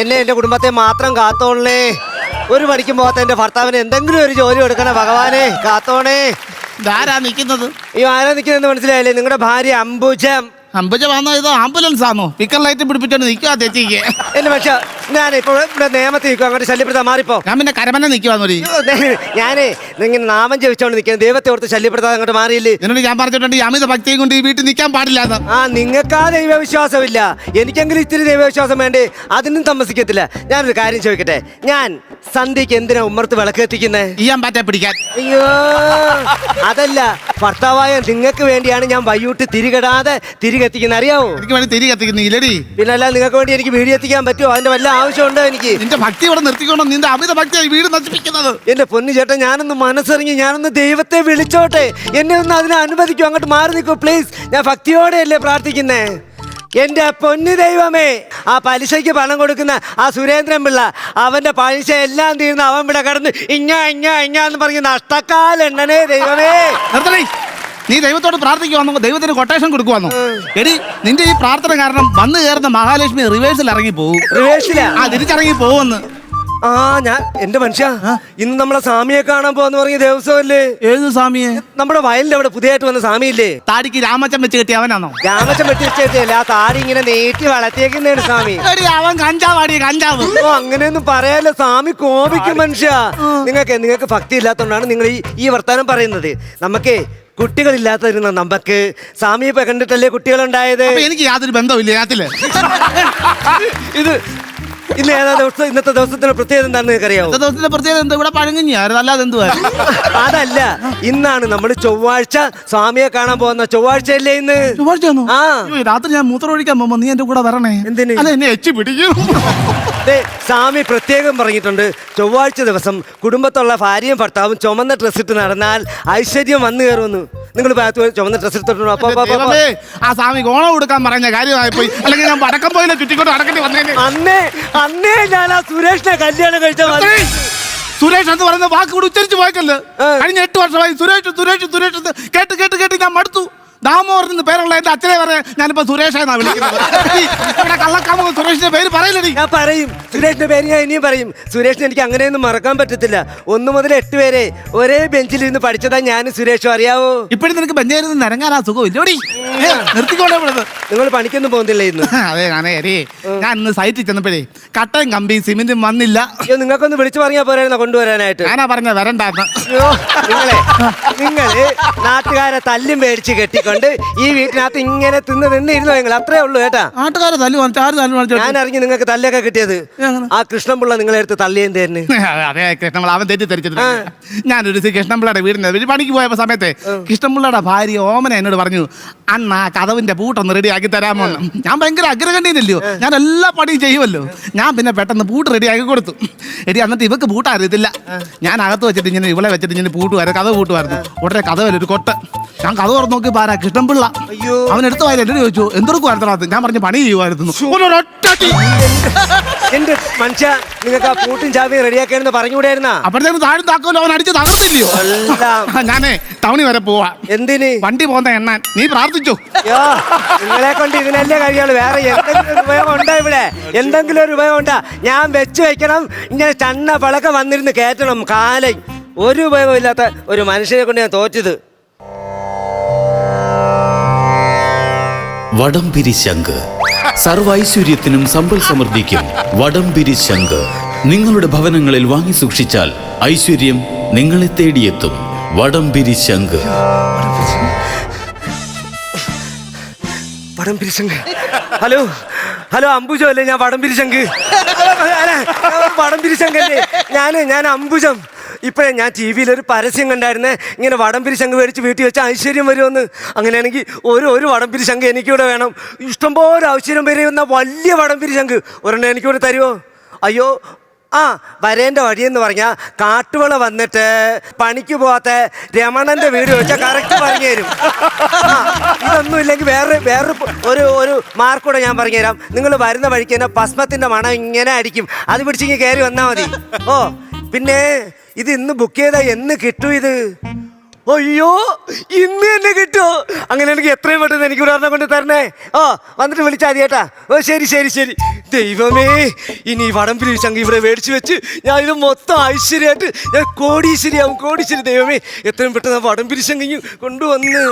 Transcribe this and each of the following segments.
എന്നെ എന്റെ കുടുംബത്തെ മാത്രം കാത്തോളണേ ഒരു മണിക്കും പോകാത്ത എന്റെ ഭർത്താവിന് എന്തെങ്കിലും ഒരു ജോലി കൊടുക്കണേ ഭഗവാനെ കാത്തോണേ. ഇതാരാ നിൽക്കുന്നത് ഈ ആരാ നിൽക്കുന്നത് മനസ്സിലായില്ലേ? നിങ്ങളുടെ ഭാര്യ അംബുജം. അമ്പജ വന്നോ ഇത് ആംബുലൻസ് ആണോ പിക്കർ ലൈറ്റ് പിടിപ്പിച്ചോണ്ട് നിൽക്കുക തെറ്റിക്ക് എന്റെ പക്ഷെ ഇവിടെ നിയമത്തിൽ നിൽക്കും അങ്ങോട്ട് ശല്യപ്പെടുത്താൻ മാറിപ്പോ. ഞാൻ പിന്നെ കരമന നിൽക്കുവാന്നൊരു ഞാനേ ഇങ്ങനെ നാമം ജപിച്ചോണ്ട് നിൽക്കുന്നത് ദൈവത്തെ ഓർത്ത് ശല്യപ്പെടുത്താതെ അങ്ങോട്ട് മാറിയില്ലേ? എന്നോട് ഞാൻ പറഞ്ഞിട്ടുണ്ട് ഈ അമിത ഭക്തിയും കൊണ്ട് ഈ വീട്ടിൽ നിൽക്കാൻ പാടില്ല ആ നിങ്ങൾക്ക് ആ ദൈവവിശ്വാസമില്ല. എനിക്കെങ്കിലും ഇത്തിരി ദൈവവിശ്വാസം വേണ്ടേ? അതിനും താമസിക്കത്തില്ല. ഞാനൊരു കാര്യം ചോദിക്കട്ടെ? ഞാൻ സന്ധ്യക്ക് എന്തിനാ ഉമ്മർത്ത് വിളക്ക് എത്തിക്കുന്നേ ഈ അമ്പാറ്റെ പിടിക്കാൻ. അയ്യോ അതല്ല ഭർത്താവായ നിങ്ങൾക്ക് വേണ്ടിയാണ് ഞാൻ വയ്യൂട്ട് തിരികെടാതെ തിരികെ എത്തിക്കുന്നത് അറിയാവോ? എനിക്ക് വേണ്ടി തിരി പിന്നെ അല്ല നിങ്ങൾക്ക് വേണ്ടി എനിക്ക് വീഡിയോ എത്തിക്കാൻ പറ്റുമോ? അതിന്റെ വല്ല ആവശ്യമുണ്ടോ എനിക്ക്? നിന്റെ ഭക്തി ഇവിടെ നിർത്തിക്കൊണ്ട്? നിന്റെ അമിത ഭക്തിയായി വീട് നശിപ്പിക്കുന്നത്. എന്റെ പൊന്നു ചേട്ടൻ ഞാനൊന്ന് മനസ്സറിഞ്ഞ് ഞാനൊന്ന് ദൈവത്തെ വിളിച്ചോട്ടെ. എന്നെ ഒന്ന് അതിനെ അനുവദിക്കൂ അങ്ങോട്ട് മാറി നിൽക്കൂ പ്ലീസ് ഞാൻ ഭക്തിയോടെ അല്ലേ പ്രാർത്ഥിക്കുന്നേ. എന്റെ പൊന്നു ദൈവമേ ആ പലിശയ്ക്ക് പണം കൊടുക്കുന്ന ആ സുരേന്ദ്രൻ പിള്ള അവന്റെ പലിശ എല്ലാം തീർന്ന് അവൻ ഇവിടെ കിടന്ന് ഇങ്ങ ഇങ്ങ ഇങ്ങ എന്ന് പറഞ്ഞ് നഷ്ടക്കാലെണ്ണനേ ദൈവമേ. നിർത്തണേ നീ ദൈവത്തോട് പ്രാർത്ഥിക്കുവാന്നോ ദൈവത്തിന് കൊട്ടേഷൻ കൊടുക്കുവാന്നോ എടി നിന്റെ ഈ പ്രാർത്ഥന കാരണം വന്നു കയറുന്ന മഹാലക്ഷ്മി റിവേഴ്സിൽ ഇറങ്ങി പോകും റിവേഴ്സിലാ ആ തിരിച്ചിറങ്ങി പോകുമെന്ന് ആ ഞാൻ എന്റെ മനുഷ്യ ഇന്ന് നമ്മളെ സ്വാമിയെ കാണാൻ പോവാന്ന് പറഞ്ഞ ദിവസമല്ലേ ഏത് സ്വാമിയെ? നമ്മുടെ വയലിന്റെ അവിടെ പുതിയതായിട്ട് വന്ന സ്വാമി ഇല്ലേ താടിക്ക് രാമച്ചൻ വെച്ച് കെട്ടി അവനാണോ? രാമച്ചൻ വെട്ടിച്ചേച്ചല്ലേ ആ താടി ഇങ്ങനെ നീട്ടി വളർത്തിയേക്കുന്നതാണ് സ്വാമി. അവൻ കഞ്ചാവാടി കഞ്ചാവ്. ഓ അങ്ങനെയൊന്നും പറയാലോ സ്വാമി കോപിക്കും മനുഷ്യ. നിങ്ങൾക്ക് നിങ്ങൾക്ക് ഭക്തി ഇല്ലാത്തതുകൊണ്ടാണ് നിങ്ങൾ ഈ ഈ വർത്താനം പറയുന്നത്. നമുക്കേ കുട്ടികളില്ലാത്തതിരുന്ന നമുക്ക് സ്വാമിയെ കണ്ടിട്ടല്ലേ കുട്ടികളുണ്ടായത്? എനിക്ക് യാതൊരു ബന്ധമില്ല ഇതിനകത്തിൽ. ഇത് ഇന്ന് ഏതാ ദിവസം ഇന്നത്തെ ദിവസത്തിന്റെ പ്രത്യേകത എന്താണെന്ന് നിങ്ങൾക്ക് അറിയാവോ? ദിവസത്തിന്റെ പ്രത്യേകത എന്താ? ഇവിടെ പഴങ്ങഞ്ഞായിരുന്നു അല്ലാതെ എന്തുവായിരുന്നു അതല്ല ഇന്നാണ് നമ്മൾ ചൊവ്വാഴ്ച സ്വാമിയെ കാണാൻ പോകുന്ന ചൊവ്വാഴ്ചയല്ലേ ഇന്ന്? ചൊവ്വാഴ്ചയാണോ ആ. അയ്യോ, രാത്രി ഞാൻ മൂത്രം ഒഴിക്കാൻ പോകുമ്പോ നീ എന്റെ കൂടെ വരണേ. എന്തിന്? അല്ല എന്നെ എച്ച് പിടിക്കും. ദേ, സ്വാമി പ്രത്യേകം പറഞ്ഞിട്ടുണ്ട് ചൊവ്വാഴ്ച ദിവസം കുടുംബത്തുള്ള ഭാര്യയും ഭർത്താവും ചുമന്ന ഡ്രസ് ഇട്ട് നടന്നാൽ ഐശ്വര്യം വന്നു കയറുമെന്ന്. നിങ്ങൾ ചുമന്ന ഡ്രസ് ഇട്ടിട്ടുണ്ടോ? അപ്പൊ അപ്പൊ, അപ്പൊ. ദൈവമേ, ആ സ്വാമി ഓണം കൊടുക്കാൻ പറഞ്ഞ കാര്യമായി പോയി. അല്ലെങ്കിൽ ഞാൻ വടക്കം പോയില്ല ചുറ്റിക്കൊണ്ട് അടക്കേണ്ടി വന്നേനെ. അന്നേ അന്നേ ഞാൻ ആ സുരേഷിനെ കല്യാണം കഴിച്ച. സുരേഷ് എന്ന് പറയുന്ന വാക്ക് കൂടി ഉച്ചരിച്ച് പോയക്കല്ലേ? കഴിഞ്ഞ എട്ട് വർഷമായി സുരേഷ് സുരേഷ് സുരേഷ് കേട്ട് കേട്ട് കേട്ട് ഞാൻ മടുത്തു. ദാമോറിന് പേരുള്ള എന്റെ അച്ഛനെ പറയാ ഞാനിപ്പോ സുരേഷ് എന്നാ വിളിക്കുന്നത്. ഇവിടെ കള്ളക്കാമ സുരേഷിന്റെ പേര് പറയില്ലടി. ഞാൻ പറയും. സുരേഷിന്റെ പേര് ഞാൻ ഇനിയും പറയും. സുരേഷ് എനിക്ക് അങ്ങനെയൊന്നും മറക്കാൻ പറ്റത്തില്ല. ഒന്ന് മുതൽ എട്ട് പേരെ ഒരേ ബെഞ്ചിൽ ഇരുന്ന് പഠിച്ചതാ ഞാൻ സുരേഷും. അറിയാവോ? ഇപ്പഴും നിനക്ക് ബെഞ്ചായിരുന്നു നിരങ്ങാനാ സുഖം ഇല്ലോടി നിർത്തിക്കോട്ടെ ഇവിടുന്ന് നിങ്ങൾ പണിക്കൊന്നും പോകുന്നില്ല ഇന്ന്. അതെ ഞാനേ അരേ ഞാൻ ഇന്ന് സൈറ്റിൽ ചെന്നപ്പോഴേ കട്ടയും കമ്പി സിമെന്റും വന്നില്ല. അയ്യോ നിങ്ങൾക്കൊന്ന് വിളിച്ചു പറഞ്ഞാൽ പോരായിരുന്നോ കൊണ്ടുവരാനായിട്ട്. ഞാനാ പറഞ്ഞ വരണ്ടാന്ന്. നിങ്ങളെ നിങ്ങൾ നാട്ടുകാരെ തല്ലും മേടിച്ച് കെട്ടിക്കൊണ്ട് ഈ വീട്ടിനകത്ത് ഇങ്ങനെ തിന്ന് തിന്നിരുന്നു നിങ്ങൾ? അത്രേ ഉള്ളൂ കേട്ടാ തല്ലു ആര് തല്ലു ഞാൻ അറിഞ്ഞു നിങ്ങൾക്ക് തല്ലൊക്കെ കിട്ടിയത്. ആ കൃഷ്ണപിള്ള നിങ്ങളെ അടുത്ത് തള്ളിയും തരുന്നു അതെ കൃഷ്ണപിള്ള അവൻ ഞാനൊരു ദിവസം കൃഷ്ണപിള്ളയുടെ വീടിന്റെ ഒരു പണിക്ക് പോയ സമയത്ത് കൃഷ്ണപിള്ളയുടെ ഭാര്യ ഓമന എന്നോട് പറഞ്ഞു അന്ന് ആ കഥവിന്റെ പൂട്ടൊന്ന് റെഡിയാക്കി തരാമോ എന്ന്." ഞാൻ ഭയങ്കര അഗ്രഹണ്യനല്ലയോ ഞാൻ എല്ലാ പണിയും ചെയ്യുമല്ലോ. ഞാൻ പിന്നെ പെട്ടെന്ന് പൂട്ട് റെഡിയാക്കി കൊടുത്തു. എടി എന്നിട്ട് ഇവക്ക് പൂട്ട് അറിയത്തില്ല ഞാൻ അകത്ത് വെച്ചിട്ട് ഇങ്ങനെ ഇവളെ വെച്ചിട്ട് ഇങ്ങനെ പൂട്ടുമായിരുന്നു കഥ പൂട്ടുമായിരുന്നു ഉടനെ കഥ ഒരു കൊട്ട. ഞാൻ കഥ തുറന്നു നോക്കി പാരാ കൃഷ്ണപിള്ള അയ്യോ. അവൻ എടുത്തു പോയാലും എന്നോട് ചോദിച്ചു എന്തൊക്കെ ഞാൻ പറഞ്ഞു പണി ചെയ്യുമായിരുന്നു. എന്റെ മനുഷ്യ നിങ്ങൾക്ക് ആ പൂട്ടും ചാവിയും റെഡിയാക്കാനെന്ന് പറഞ്ഞുകൂടായിരുന്നാ അപ്പോഴത്തേക്കും താഴും താക്കോലും അവൻ അടിച്ച് തകർത്തില്ലയോ? ഞാനേ ടൗണിൽ വരെ പോവാ. എന്തിന്? വണ്ടി പോകുന്ന എണ്ണാൻ. നീ പ്രാർത്ഥിച്ചു? നിങ്ങളെ കൊണ്ട് ഇതിനല്ലേ കഴിയുള്ളൂ. വേറെ എന്തെങ്കിലും ഒരു ഉപയോഗം ഉണ്ടോ ഇവിടെ? എന്തെങ്കിലും ഒരു ഉപയോഗം ഉണ്ടാ? ഞാൻ വെച്ച് വെക്കണം. ഇങ്ങനെ ചണ്ണ പളക്കം വന്നിരുന്ന് കയറ്റണം കാലൈ. ഒരു ഉപയോഗമില്ലാത്ത ഒരു മനുഷ്യനെ കൊണ്ട് ഞാൻ തോറ്റത്. വടംപിരി ശംഖ്. സർവൈശ്വര്യത്തിനും സമ്പൽ സമൃദ്ധിക്കും വടംപിരി ശംഖ്. നിങ്ങളുടെ ഭവനങ്ങളിൽ വാങ്ങി സൂക്ഷിച്ചാൽ ഐശ്വര്യം നിങ്ങളെ തേടിയെത്തും. വടംപിരി ശംഖ്. വടംപിരി ശങ്ക് ഹലോ ഹലോ അംബുജം അല്ലേ? ഞാൻ വടംപിരി ശങ്ക് വടംപിരി ശങ്കല്ലേ ഞാൻ ഞാൻ അംബുജം. ഇപ്പോഴേ ഞാൻ ടി വിയിൽ ഒരു പരസ്യം കണ്ടായിരുന്നേ. ഇങ്ങനെ വടംപിരി ശംഖ് മേടിച്ച് വീട്ടിൽ വെച്ച് ഐശ്വര്യം വരുമെന്ന്. അങ്ങനെയാണെങ്കിൽ ഒരു ഒരു വടംപിരി ശംഖ് എനിക്കിവിടെ വേണം. ഇഷ്ടംപോലെ ഐശ്വര്യം വരുന്ന വലിയ വടംപിരി ശംഖ്. ഒരെണ്ണം എനിക്കിവിടെ തരുമോ അയ്യോ ആ വരേണ്ട വഴിയെന്ന് പറഞ്ഞാൽ കാട്ടുവള വന്നിട്ട് പണിക്ക് പോകാത്ത രമണന്റെ വീട് വെച്ചാൽ കറക്റ്റ് പറഞ്ഞു തരും. ഇതൊന്നും ഇല്ലെങ്കിൽ വേറെ വേറെ ഒരു ഒരു മാർക്കൂടെ ഞാൻ പറഞ്ഞു തരാം. നിങ്ങൾ വരുന്ന വഴിക്ക് തന്നെ ഭസ്മത്തിന്റെ മണം ഇങ്ങനെ അടിക്കും. അത് പിടിച്ചിങ്ങ് കയറി വന്നാൽ മതി. ഓ പിന്നെ ഇത് ഇന്ന് ബുക്ക് ചെയ്താൽ എന്ന് കിട്ടും ഇത്? അയ്യോ ഇന്ന് എന്നെ കിട്ടുമോ അങ്ങനെ എനിക്ക് എത്രയും പെട്ടെന്ന് എനിക്ക് ഒരെണ്ണം കൊണ്ട് തരണേ. ഓ വന്നിട്ട് വിളിച്ചാൽ മതി ഓ ശരി ശരി ശരി. ദൈവമേ ഇനി വടം ശങ്കി ഇവിടെ മേടിച്ച് വെച്ച് ഞാൻ ഇത് മൊത്തം ഐശ്വര്യമായിട്ട് ഞാൻ കോടീശ്വരിയാവും കോടീശ്വരി ദൈവമേ. എത്രയും പെട്ടെന്ന് വടം വടംപിരി കൊണ്ടുവന്ന്.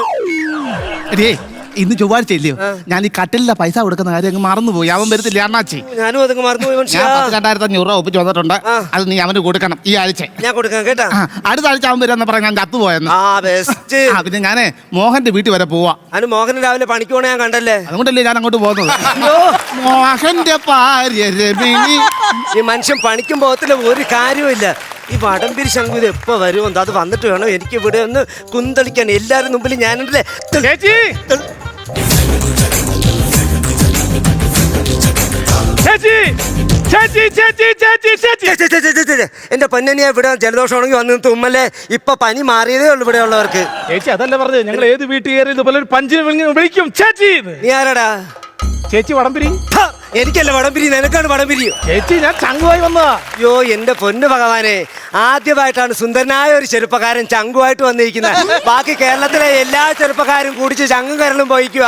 ഇന്ന് ചൊവ്വാഴ്ച ഇല്ലയോ ഞാൻ ഈ കട്ടിലെ പൈസ കൊടുക്കുന്ന കാര്യം അങ്ങ് മറന്നുപോയി. അവൻ വരുത്തില്ല അണ്ണാച്ചി? ഞാനും അതങ്ങ് മറന്നുപോയി ഞാൻ രണ്ടായിരത്തി അഞ്ഞൂറ് രൂപ ഒപ്പിച്ച് വന്നിട്ടുണ്ട്. അത് നീ അവന് കൊടുക്കണം ഈ ആഴ്ച. ഞാൻ കൊടുക്കാം കേട്ടാ. അടുത്ത ആഴ്ച അവൻ വരുമെന്ന് പറഞ്ഞ ഞാൻ ചത്തുപോയെന്ന്. ആ ബെസ്റ്റ് പിന്നെ ഞാനേ മോഹന്റെ വീട്ടിൽ വരെ പോവാ. അതിന് മോഹൻ രാവിലെ പണിക്ക് പോണേ ഞാൻ കണ്ടല്ലേ? അതുകൊണ്ടല്ലേ ഞാൻ അങ്ങോട്ട് പോകുന്നത്? മോഹന്റെ ഭാര്യ രമിണി ഈ മനുഷ്യൻ പണിക്കും പോകത്തില്ല ഒരു കാര്യമില്ല ഈ വടംപിരി ശംഖു ഇത് എപ്പോ വരുമോ അത് വന്നിട്ട് വേണം എനിക്ക് ഇവിടെ ഒന്ന് കുന്തളിക്കാൻ. എല്ലാവരും മുമ്പിൽ ഞാനുണ്ടല്ലേ? എന്റെ പൊന്നിയെ ഇവിടെ ജലദോഷമാണെങ്കിൽ വന്ന് തുമ്മല്ലേ? ഇപ്പൊ പനി മാറിയതേ ഉള്ളൂ ഇവിടെ ഉള്ളവർക്ക്. ചേച്ചി അതല്ല പറഞ്ഞത്? ഞങ്ങൾ ഏത് വീട്ടിൽ കയറി ഇതുപോലെ ഒരു പഞ്ചിന് വിളി- വിളിക്കും. ചേച്ചി! നീ ആരാടാ? ചേച്ചി വടംപിരി. എനിക്കല്ല വടംപിരി നിനക്കാണ് വടംപിരി. ചേച്ചി ഞാൻ ചങ്ങുവായി വന്നതാ. അയ്യോ എന്റെ പൊന്നു ഭഗവാനെ. ആദ്യമായിട്ടാണ് സുന്ദരനായ ഒരു ചെറുപ്പക്കാരൻ ചങ്കുമായിട്ട് വന്നിരിക്കുന്നത്. ബാക്കി കേരളത്തിലെ എല്ലാ ചെറുപ്പക്കാരും കുടിച്ച് ചങ്കും കരളും പോയിക്കുക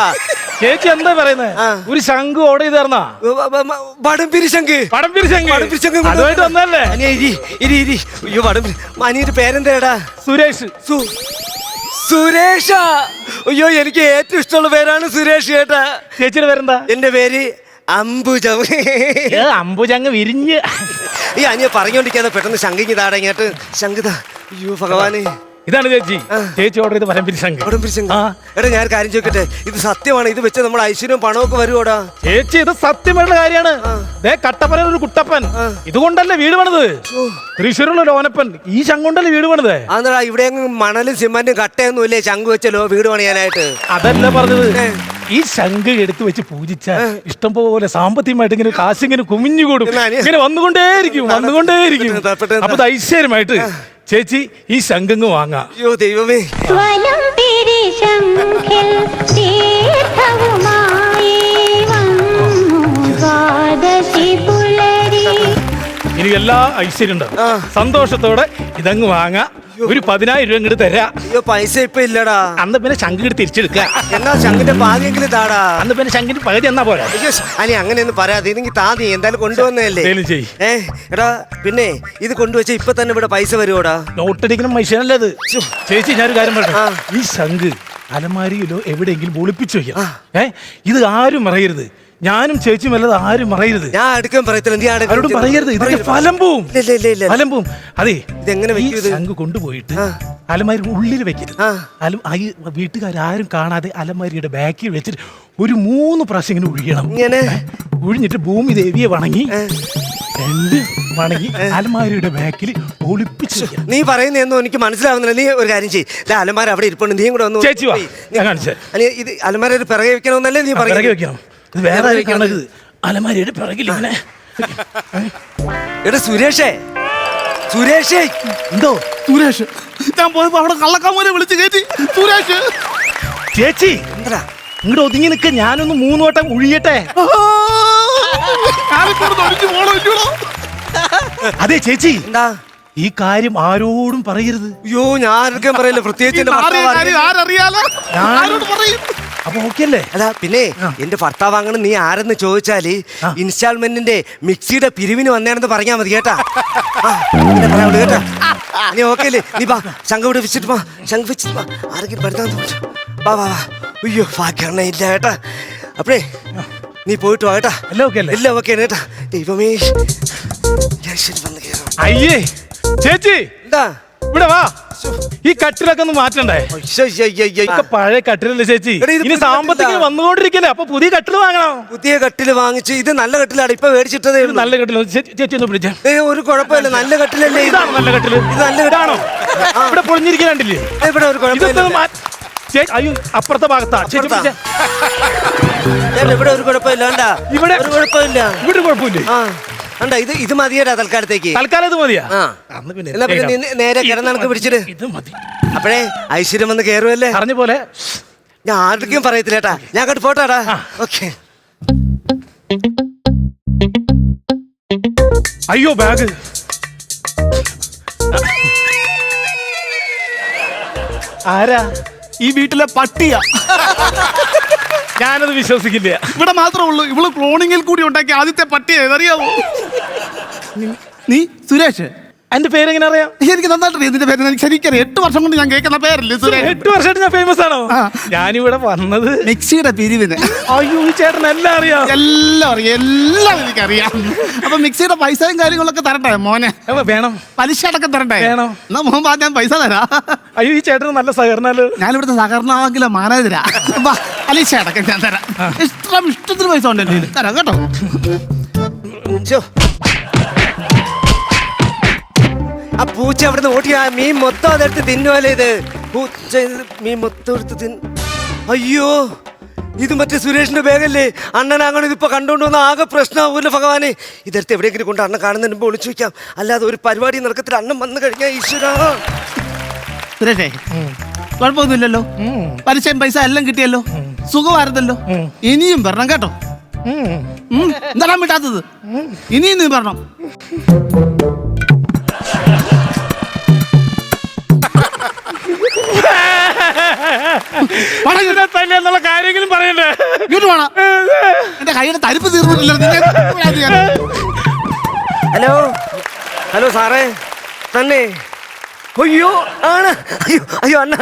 ചേച്ചി എന്താ പറയുന്നത് ഒരു ശംഖു ഓർഡർ ചെയ്ത് തരണ വടംപിരി ശംഖ്. വടംപിരി ശംഖ്. വടംപിരി ശംഖ് അതുമായിട്ട് വന്നല്ലേ അനിയ ഇരി ഇരി ഇരി. അയ്യോ വടംപിരി അനിയുടെ പേരെന്താടാ? സുരേഷ്. സു സുരേഷ. അയ്യോ എനിക്ക് ഏറ്റവും ഇഷ്ടമുള്ള പേരാണ് സുരേഷ് ചേട്ടാ ചേച്ചിയുടെ പേരെന്താ? എന്റെ പേര് അംബുജം ഏ വിരിഞ്ഞ്. ഈ അനിയ പറഞ്ഞോണ്ടിരിക്കാതെ പെട്ടെന്ന് ശങ്കിങ് ഇങ്ങോട്ട്. ശങ്കിത അയ്യോ ഭഗവാനെ. ഇതാണ് ചേച്ചി. ചേച്ചി ഓർഡർ ചെയ്ത് ശംഖ്. ശങ്ക് ആ. എടാ ഞാൻ ഒരു കാര്യം ചോദിക്കട്ടെ? ഇത് സത്യമാണ്? ഇത് വെച്ച് നമ്മൾ ഐശ്വര്യവും പണമൊക്കെ വരുവോടാ? ചേച്ചി ഇത് സത്യമായിട്ടുള്ള കാര്യമാണ്. ദേ കട്ടപ്പന ഒരു കുട്ടപ്പൻ. ഇതുകൊണ്ടല്ലേ വീട് പണിത്? തൃശ്ശൂരുള്ള ഒരു ഓനപ്പൻ. ഈ ശങ്കൊണ്ടല്ലേ വീട് പണിത്? അതെന്താ ഇവിടെ മണലും സിമന്റും കട്ടയൊന്നും ഇല്ലേ ശംഖ് വെച്ചല്ലോ വീട് പണിയാനായിട്ട്. അതല്ല പറഞ്ഞത്. ഈ ശംഖ് എടുത്തു വെച്ച് പൂജിച്ച ഇഷ്ടം പോലെ സാമ്പത്തികമായിട്ട് ഇങ്ങനെ കാശ് ഇങ്ങനെ കുമിഞ്ഞു കൊടുക്കും. ഇങ്ങനെ വന്നുകൊണ്ടേയിരിക്കും വന്നുകൊണ്ടേയിരിക്കും. അപ്പൊ ഐശ്വര്യമായിട്ട് ചേച്ചി ഈ ശംഖങ്ങ് വാങ്ങാം. അയ്യോ ദൈവമേ. ഇനി എല്ലാ ഐശ്വര്യം ഉണ്ടാവും സന്തോഷത്തോടെ ഇതങ്ങ് വാങ്ങാം. ഒരു പതിനായിരം രൂപ ഇങ്ങോട്ട് തരാ. അയ്യോ പൈസ ഇപ്പൊ ഇല്ലടാ. അന്ന് പിന്നെ ശംഖ് ഇങ്ങോട്ട് തിരിച്ചെടുക്കുക. എന്നാ ശങ്കിന്റെ പാതിയെങ്കിലും താടാ അന്ന് പിന്നെ ശങ്കിന്റെ പകുതി എന്നാ പോരാ. അയ്യോ അനി അങ്ങനെയൊന്നും പറയാതെ ഇതെങ്കിൽ താ നീ എന്തായാലും കൊണ്ടുവന്നതല്ലേ? എന്തേലും ചെയ്യ്. ഏ എടാ പിന്നെ ഇത് കൊണ്ടുവച്ച ഇപ്പൊ തന്നെ ഇവിടെ പൈസ വരുവോടാ? നോട്ടടിക്കണം മനുഷ്യനല്ലേ അത്. ചേച്ചി ഞാനൊരു കാര്യം ആ. പറഞ്ഞു ഈ ശംഖ് അലമാരിയിലോ എവിടെയെങ്കിലും ഒളിപ്പിച്ചു വയ്ക്കാം ഏ ഇത് ആരും അറിയരുത് ഞാനും ചേച്ചിയും അല്ലാതെ ആരും പറയരുത്. ഞാൻ അടുക്കാൻ പറയത്തില്ല. നീ അവരോട് പറയരുത്. ഇതൊക്കെ ഫലം പോവും. ഇല്ല, ഇല്ല, ഇല്ല, ഇല്ല. ഫലം പോവും. അതെ ഇതെങ്ങനെ ഈ വെക്കും ഇത്? ശംഖ് കൊണ്ടുപോയിട്ട്. അലമാരി ഉള്ളിൽ വെക്കരുത്. ആ. അല വീട്ടുകാർ ആരും കാണാതെ അലമാരിയുടെ ബാക്കിൽ വെച്ചിട്ട് ഒരു മൂന്ന് പ്രാവശ്യം ഇങ്ങനെ ഒഴിയണം ഇങ്ങനെ? ഒഴിഞ്ഞിട്ട് ഭൂമി ദേവിയെ വണങ്ങി രണ്ട് വണങ്ങി അലമാരിയുടെ ബാക്കിൽ ഒളിപ്പിച്ച് വെക്കണം. നീ പറയുന്നതെന്നോ എനിക്ക് മനസ്സിലാവുന്നില്ല. നീ ഒരു കാര്യം ചെയ്യ്. അലമാര അവിടെ ഇരിപ്പുണ്ട്. നീയും കൂടെ ഒന്ന് ചേച്ചി വാ, ഞാൻ കാണിച്ചു. ഇത് അലമാര ഒരു പിറകെ വെക്കണമെന്നല്ലേ നീ പറയുക പിറകെ പറയുന്നത് വെക്കണം. ഇത് വേറെ കണക്ക് അലമാരിയുടെ പിറകിൽ ഇങ്ങനെ. എടാ സുരേഷേ. സുരേഷേ. എന്തോ? സുരേഷ് ഞാൻ പോയപ്പോ അവിടെ കള്ളക്കാമോനെ വിളിച്ച് കയറ്റി സുരേഷ്. ചേച്ചി എന്താ ഇങ്ങോട്ട് ഒതുങ്ങി നിൽക്ക ഞാനൊന്ന് മൂന്ന് വട്ടം ഉഴിയട്ടെ? അതെ ചേച്ചി. എന്താ? ഈ കാര്യം ആരോടും പറയരുത്. അയ്യോ ഞാൻ ആർക്കും പറയില്ല. പ്രത്യേകിച്ച്. ആരറിയാലോ? ആരോട് പറയും? അപ്പൊ ഓക്കെ അല്ലേ പിന്നെ എന്റെ ഭർത്താവ് അങ്ങനെ നീ ആരെന്ന് ചോദിച്ചാൽ ഇൻസ്റ്റാൾമെന്റിന്റെ മിക്സിയുടെ പിരിവിന് വന്നേണെന്ന് പറഞ്ഞാ മതി കേട്ടാ. കേട്ടാ. നീ ഓക്കെ അല്ലേ നീ വാ ശംഖ ഇവിടെ വെച്ചിട്ട് വാ ശംഖ് വാ. ആരെങ്കിലും വരുത്താന്ന് തോന്നുന്നു വാ വാ വാ. അയ്യോ ബാക്കിയാണ് ഇല്ല കേട്ടാ. അപ്പഴേ നീ പോയിട്ട് വാ കേട്ടാ. എല്ലാം അല്ലേ? എല്ലാം ഓക്കെ കേട്ടാ. ദൈവമേ ഞാൻ ശരി വന്ന് കയറാം അയ്യേ ചേച്ചി! എന്താ? ഇവിടെ വാ. ഈ കട്ടിലൊക്കെ ഒന്ന് മാറ്റണ്ടേ. ഒക്കെ പഴയ കട്ടിലല്ലേ ചേച്ചി? ഇനി സാമ്പത്തികം വന്നുകൊണ്ടിരിക്കല്ലേ അപ്പൊ പുതിയ കട്ടിൽ വാങ്ങണം. പുതിയ കട്ടിൽ വാങ്ങിച്ച് ഇത് നല്ല കട്ടിലാണ് ഇപ്പൊ മേടിച്ചിട്ടതേ ഉള്ളൂ. നല്ല കട്ടിൽ ചേച്ചി ഒന്ന് പിടിച്ചേ. ഏ, ഒരു കുഴപ്പമില്ല നല്ല കട്ടിലല്ലേ ഇത്? ഇതാണ് നല്ല കട്ടിൽ? ഇത് നല്ല ഇതാണോ? ഇവിടെ പൊളിഞ്ഞിരിക്കണ്ടില്ലേ ഇവിടെ ഒരു ഇതൊന്ന് കുഴപ്പമില്ല മാ- ചേ- അയ്യോ അപ്പുറത്തെ ഭാഗത്താ. ചേച്ചി അപ്പുറത്താ? പിടിച്ചേ. ഇവിടെ ഒരു കുഴപ്പമില്ല കണ്ടാ ഇവിടെ- ഒരു കുഴപ്പമില്ല. ഇവിടെ കുഴപ്പമില്ല? ആ. കണ്ടാ ഇത് ഇത് മതിയടാ തൽക്കാലത്തേക്ക്? തൽക്കാലം ഇത് മതിയാ? ആ. അന്ന് പിന്നെ എന്നാ പിന്നെ നീ നേരെ കിടന്നണക്ക് മതി. പിടിച്ചിട്ട്. ഇത് മതി അപ്പോഴേ ഐശ്വര്യം വന്ന് കയറുമല്ലേ പറഞ്ഞ പോലെ. ഞാൻ ആർക്കും പറയത്തില്ല ഞാൻ അങ്ങോട്ട് പോട്ടാടാ. ഓക്കെ. അയ്യോ ബാഗ്. ആരാ? ഈ വീട്ടിലെ പട്ടിയ. ഞാനത് വിശ്വസിക്കില്ല. ഇവിടെ മാത്രമേ ഉള്ളൂ. ഇവൾ ക്ലോണിങ്ങിൽ കൂടി ഉണ്ടാക്കിയ ആദ്യത്തെ പട്ടിയെ അറിയാവോ നീ സുരേഷ് എന്റെ പേര് എങ്ങനെ അറിയാം? എനിക്ക് നന്നായിട്ട് അറിയാം. നിന്റെ പേര് എനിക്ക് ശരിക്കറിയാം. എട്ട് വർഷം കൊണ്ട് ഞാൻ കേൾക്കുന്ന പേരല്ലേ സുരേഷ് എട്ട് വർഷമായിട്ട് ഞാൻ ഫേമസ് ആണോ. ഞാനിവിടെ വന്നത് മിക്സിയുടെ പിരിവിന്. അയ്യോ ഈ ചേട്ടൻ എല്ലാം അറിയാം. എല്ലാം അറിയാം. എല്ലാം എനിക്കറിയാം. അപ്പൊ മിക്സിയുടെ പൈസയും കാര്യങ്ങളൊക്കെ തരട്ടെ മോനെ? വേണം. പലിശ അടക്കം തരട്ടെ? വേണം. എന്നാ മോൻ ഞാൻ പൈസ തരാം. അയ്യോ ഈ ചേട്ടന് നല്ല സഹകരണല്ലോ ഞാനിവിടുത്തെ സഹകരണമാകില്ല മാനേജരാ. പലിശ അടക്കം ഞാൻ തരാം. ഇഷ്ടം ഇഷ്ടത്തിന് പൈസ ഉണ്ട്. തരാം കേട്ടോ. ആ പൂച്ച അവിടുന്ന് ഓട്ടിയ മീൻ മൊത്തം അതെടുത്ത് തിന്നുവല്ലേ ഇത്? പൂച്ച മീൻ മൊത്തം എടുത്ത് തിന്നു അയ്യോ ഇത് മറ്റേ സുരേഷിന്റെ ബാഗല്ലേ? അണ്ണൻ അങ്ങനെ ഇതിപ്പോ കണ്ടോണ്ട് വന്ന ആകെ പ്രശ്നമാവൂല്ലോ ഭഗവാനെ. ഇതെടുത്ത് എവിടെയെങ്കിലും കൊണ്ട് അണ്ണൻ കാണുന്നതിന് മുമ്പ് ഒളിച്ചു വെക്കാം അല്ലാതെ ഒരു പരിപാടി നടക്കത്തിൽ അണ്ണൻ വന്നു കഴിഞ്ഞാൽ ഈശ്വര. സുരേഷേ കുഴപ്പമൊന്നുമില്ലല്ലോ. പലിശയും പൈസ എല്ലാം കിട്ടിയല്ലോ. സുഖമായിരുന്നല്ലോ. ഇനിയും വരണം കേട്ടോ. എന്താണ് വിട്ടാത്തത് ഇനിയും നീ വരണം. തന്നെ എന്നുള്ള കാര്യങ്ങളും പറയണ്ടേ? ഇങ്ങോട്ട് വേണം എന്റെ കൈയുടെ തരിപ്പ് തീർന്നിട്ടില്ല. ഞാൻ- ഹലോ. ഹലോ സാറേ. തന്നെ. അയ്യോ ആണ്. അയ്യോ അയ്യോ അണ്ണ.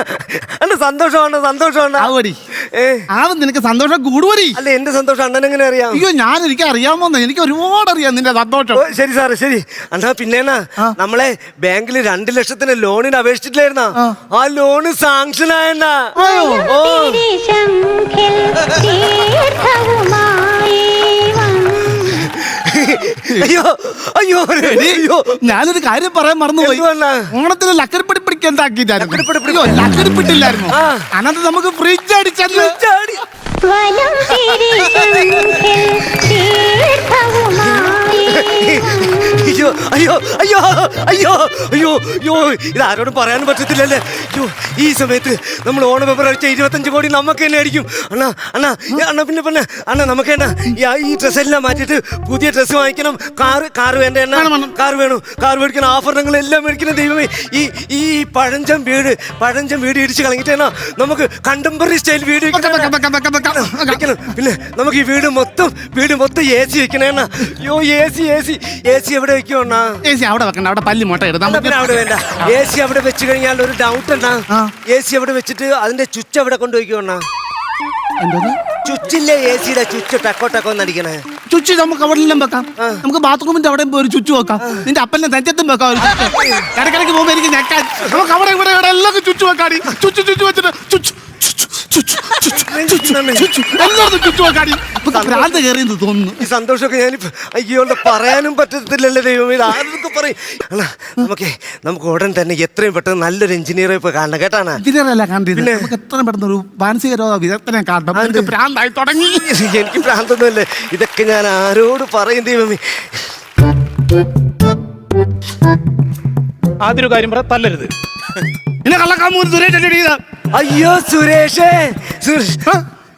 അണ്ണ സന്തോഷമാണ് സന്തോഷമാണ് ആവടി. ഏ. ആവും നിനക്ക് സന്തോഷം കൂടുവരി അല്ല എന്റെ സന്തോഷം? അണ്ണൻ എങ്ങനെ അറിയാം? അയ്യോ ഞാൻ എനിക്ക് അറിയാമോന്ന് എനിക്ക് ഒരുപാട് അറിയാം നിന്റെ സന്തോഷം. ഓ, ശരി സാറേ ശരി. അണ്ണാ പിന്നേനാ നമ്മളെ ബാങ്കിൽ രണ്ട് ലക്ഷത്തിന് ലോണിന് അപേക്ഷിച്ചിട്ടില്ലായിരുന്ന? ആ. Loan sanction ആയെന്നാ. ഓ ഓ തീർത്ഥവുമായി അയ്യോ അയ്യോ അയ്യോ ഞാനൊരു കാര്യം പറയാൻ മറന്നുപോയി? ഓണത്തിന് ലക്കരിപ്പടി പിടിക്കാൻ എന്താക്കിയിട്ടായിരുന്നു ലക്കടിപ്പടി അയ്യോ, ലക്കടിപ്പിട്ടില്ലായിരുന്നു ആ. അന്നത്തെ നമുക്ക് ഫ്രിഡ്ജ് അടിച്ചത് ചാടി. വനം അയ്യോ അയ്യോ അയ്യോ അയ്യോ അയ്യോ അയ്യോ ഇത് ആരോടും പറയാനും പറ്റത്തില്ലല്ലേ? അയ്യോ ഈ സമയത്ത് നമ്മൾ ഓണ പേപ്പർ അടിച്ച ഇരുപത്തഞ്ച് കോടി നമുക്ക് തന്നെ അടിക്കും. അണ്ണാ അണ്ണാ അണ്ണ പിന്നെ പിന്നെ അണ്ണാ നമുക്ക് തന്നെ ഈ ഡ്രസ് എല്ലാം മാറ്റിയിട്ട് പുതിയ ഡ്രസ്സ് വാങ്ങിക്കണം. കാറ് കാറ് വേണ്ട വേണം. കാറ് വേണം കാർ മേടിക്കണം ആഭരണങ്ങൾ എല്ലാം മേടിക്കണം ദൈവമേ. ഈ ഈ പഴഞ്ചൻ വീട് പഴഞ്ചൻ വീട് ഇടിച്ച് കളഞ്ഞിട്ടേണ നമുക്ക് കണ്ടംപററി സ്റ്റൈൽ വീട് വെക്കാം, വെക്കണം. വെക്കാം, വെക്കാം, വെക്കാം, വെക്കാം, വെക്കാം. പിന്നെ നമുക്ക് ഈ വീട് മൊത്തം വീട് മൊത്തം എ സി വെക്കണേണ്ണ അയ്യോ A C A C A C എവിടെ വെക്കുവണ്ണ ഏച്ചി അവിടെ വെക്കണ്ട അവിടെ പല്ലി മുട്ട അവിടെ വേണ്ട. എ സി അവിടെ വെച്ച് കഴിഞ്ഞാൽ ഒരു ഡൗട്ട് ആ. എ സി അവിടെ വെച്ചിട്ട് അതിന്റെ ചുച്ച് അവിടെ കൊണ്ടുപോയിക്കോണ്ണ എന്തോന്ന്? ചുച്ചില്ലേ എ സിയുടെ ചുച്ച് ടക്കോ ടക്കോ എന്നടിക്കണേ ചുച്ചു നമുക്ക് അവിടെല്ലാം വെക്കാം. നമുക്ക് ബാത്റൂമിന്റെ അവിടെ ഒരു ചുച്ചു വെക്കാം. നിന്റെ അപ്പന്റെ നെഞ്ചത്തും വെക്കാം ഒരു ചുച്ച്. ഇടയ്ക്കിടയ്ക്ക് പോകുമ്പോ എനിക്ക് ഞെക്കാൻ. നമുക്ക് അവിടെ ഇവിടെ ഇവിടെ എല്ലാം ചുച്ചു വെക്കാടി. ചുച്ചു ചുച്ചു വെച്ചിട്ട് ചുച്ചു ഭ്രാന്ത് കയറിയെന്ന് തോന്നുന്നു. ഈ സന്തോഷമൊക്കെ ഞാനിപ്പോ അയ്യോണ്ട് പറയാനും പറ്റത്തില്ലല്ലോ ദൈവം ഇത് ആരൊക്കെ പറയും? അണ്ണാ നമുക്ക് നമുക്ക് ഉടൻ തന്നെ എത്രയും പെട്ടെന്ന് നല്ലൊരു എഞ്ചിനീയറെ ഇപ്പൊ കാണണം. കേട്ടാണ്? ഇതിനല്ല കണ്ടത്. നമുക്ക് എത്രയും പെട്ടെന്ന് ഒരു മാനസിക രോഗ വിദഗ്ധനെ കാണണം. എനിക്ക് ഭ്രാന്തായി തുടങ്ങി. എനിക്ക് ഭ്രാന്തൊന്നുമല്ലേ. ഇതൊക്കെ ഞാൻ ആരോട് പറയും ദൈവമേ? ആദ്യ ഒരു കാര്യം പറ തല്ലരുത്. എന്നെ കള്ളക്കാമൂന്ന് സുരേഷ് അല്ലേ അയ്യോ സുരേഷേ സുരേഷ്.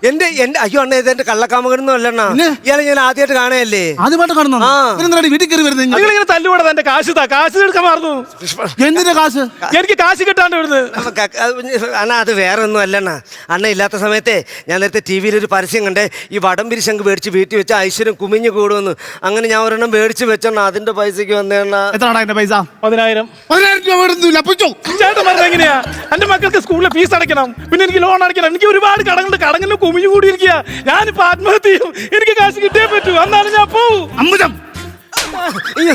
എന്റെ എന്റെ അയ്യോ അണ്ണ ഇത് എന്റെ കള്ളക്കാമകനൊന്നും അല്ലണ്ണ? ഇയാളെ ഞാൻ ആദ്യമായിട്ട് കാണുകയല്ലേ? ആദ്യമായിട്ട് കാണുന്നു. എന്തിനാണ് വീട്ടിൽ കയറി വരുന്നത് നിങ്ങൾ ഇങ്ങനെ തല്ലുകൂടാതെ എന്റെ കാശ് താ കാശ് എടുക്കാൻ മാറുന്നു. എന്തിന്റെ കാശ്? എനിക്ക് കാശ് കിട്ടാണ്ട് അത് അണ്ണ അത് വേറെ ഒന്നും അല്ലണ്ണ. അണ്ണ ഇല്ലാത്ത സമയത്തെ ഞാൻ നേരത്തെ ടി വിയിൽ ഒരു പരസ്യം കണ്ടേ. ഈ വടംപിരി ശംഖ് മേടിച്ച് വീട്ടിൽ വെച്ച ഐശ്വര്യം കുമിഞ്ഞു കൂടുമെന്ന്. അങ്ങനെ ഞാൻ ഒരെണ്ണം മേടിച്ച് വെച്ചണ്ണ. അതിന്റെ പൈസക്ക് വന്നേണ്ണ എത്രയാണ് എന്റെ പൈസ? പതിനായിരം. പതിനായിരം രൂപ ചേട്ടൻ പറഞ്ഞ എങ്ങനെയാ എന്റെ മക്കൾക്ക് സ്കൂളിലെ ഫീസ് അടയ്ക്കണം. പിന്നെ എനിക്ക് ലോൺ അടയ്ക്കണം. എനിക്ക് ഒരുപാട് കടങ്ങൾ കടങ്ങളിൽ കുമിഞ്ഞു കൂടിയിരിക്കുക. ഞാനിപ്പോ ആത്മഹത്യ ചെയ്യും. എനിക്ക് കാശ് കിട്ടിയേ പറ്റൂ. അന്നാണ് ഞാൻ പോവും. അമ്പുജം അയ്യോ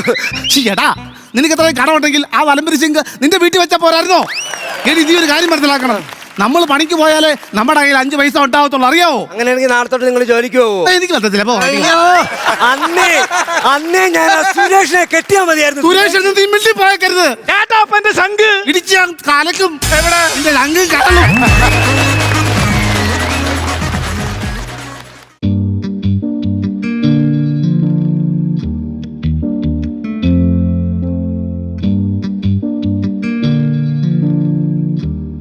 എടാ നിനക്ക് എത്ര കടമുണ്ടെങ്കിൽ ആ വലമ്പരി സിംഗ് നിന്റെ വീട്ടിൽ വെച്ചാൽ പോരായിരുന്നോ? എടി നീ ഒരു കാര്യം മനസ്സിലാക്കണം. നമ്മൾ പണിക്ക് പോയാലേ നമ്മുടെ കയ്യിൽ അഞ്ച് പൈസ ഉണ്ടാവത്തുള്ളൂ. അറിയാവോ? അങ്ങനെയാണെങ്കിൽ നാളെ തൊട്ട് നിങ്ങൾ ജോലിക്ക് പോവോ? എനിക്ക് പറ്റത്തില്ല. അന്നേ അന്നേ ഞാൻ സുരേഷിനെ കെട്ടിയാ മതിയായിരുന്നു. സുരേഷ് മിണ്ടി പോയക്കരുത്. ശംഖ്. ഇടിച്ച് ഞാൻ കലക്കും. എവിടെ? അങ്ങും കടലും